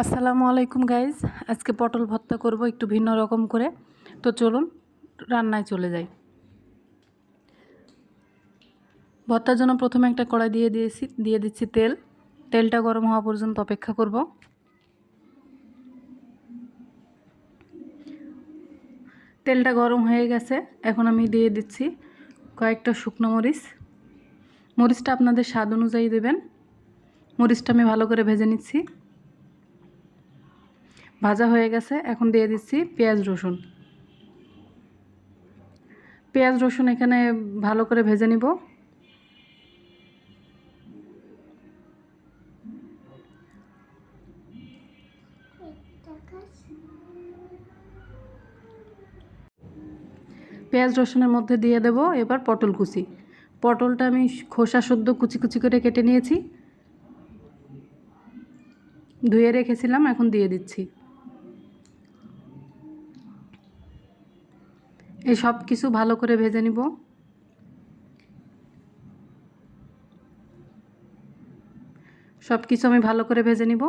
আসসালামু আলাইকুম গাইজ আজকে পটল ভর্তা করব একটু ভিন্ন রকম করে। তো চলুন, রান্নায় চলে যাই। ভর্তার জন্য প্রথমে একটা কড়াই দিয়ে দিয়েছি, দিয়ে দিচ্ছি তেল। তেলটা গরম হওয়া পর্যন্ত অপেক্ষা করব। তেলটা গরম হয়ে গেছে। এখন আমি দিয়ে দিচ্ছি কয়েকটা শুকনো মরিচ। মরিচটা আপনাদের স্বাদ অনুযায়ী দেবেন। মরিচটা আমি ভালো করে ভেজে নিচ্ছি। ভাজা হয়ে গেছে। এখন দিয়ে দিচ্ছি পেঁয়াজ, রসুন। পেঁয়াজ, রসুন এখানে ভালো করে ভেজে নিব। পেঁয়াজ, রসুনের মধ্যে দিয়ে দেব এবার পটল কুচি। পটলটা আমি খোসা শুদ্ধ কুচি কুচি করে কেটে নিয়েছি। ধুয়ে রেখেছিলাম, এখন দিয়ে দিচ্ছি। এই সব কিছু ভালো করে ভেজে নিব। সব কিছু আমি ভালো করে ভেজে নিব।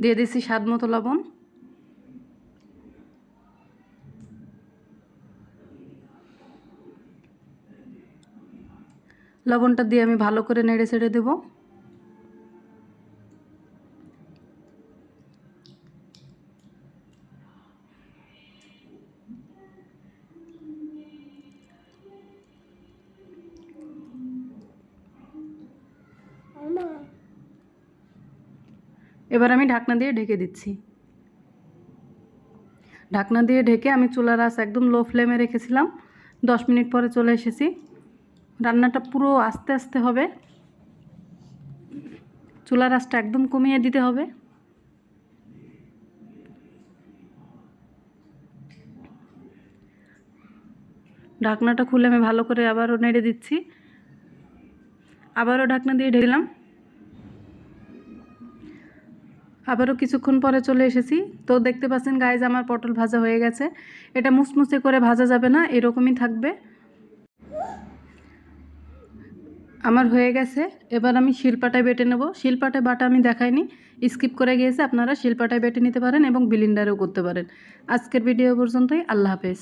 দিয়ে দিচ্ছি স্বাদ মতো লবণ। লবণটা দিয়ে আমি ভালো করে নেড়ে ছেড়ে দেবো। এবার আমি ঢাকনা দিয়ে ঢেকে দিচ্ছি। ঢাকনা দিয়ে ঢেকে আমি চুলার আঁচ একদম লো ফ্লেমে রেখেছিলাম। দশ মিনিট পরে চলে এসেছি। রান্নাটা পুরো আস্তে আস্তে হবে। চুলার আঁচটা একদম কমিয়ে দিতে হবে। ঢাকনাটা খুলে আমি ভালো করে আবারও নেড়ে দিচ্ছি। আবারও ঢাকনা দিয়ে ঢেলাম আবারও কিছুক্ষণ পরে চলে এসেছি। তো দেখতে পাচ্ছেন গাইজ আমার পটল ভাজা হয়ে গেছে। এটা মুসমুসে করে ভাজা যাবে না, এরকমই থাকবে। আমার হয়ে গেছে। এবার আমি শিলপাটায় বেটে নেব। শিলপাটায় বাটা আমি দেখাইনি। স্কিপ করে গিয়েছে, আপনারা শিলপাটায় বেটে নিতে পারেন এবং বিলিন্ডারেও করতে পারেন। আজকের ভিডিও পর্যন্তই। আল্লাহ হাফেজ।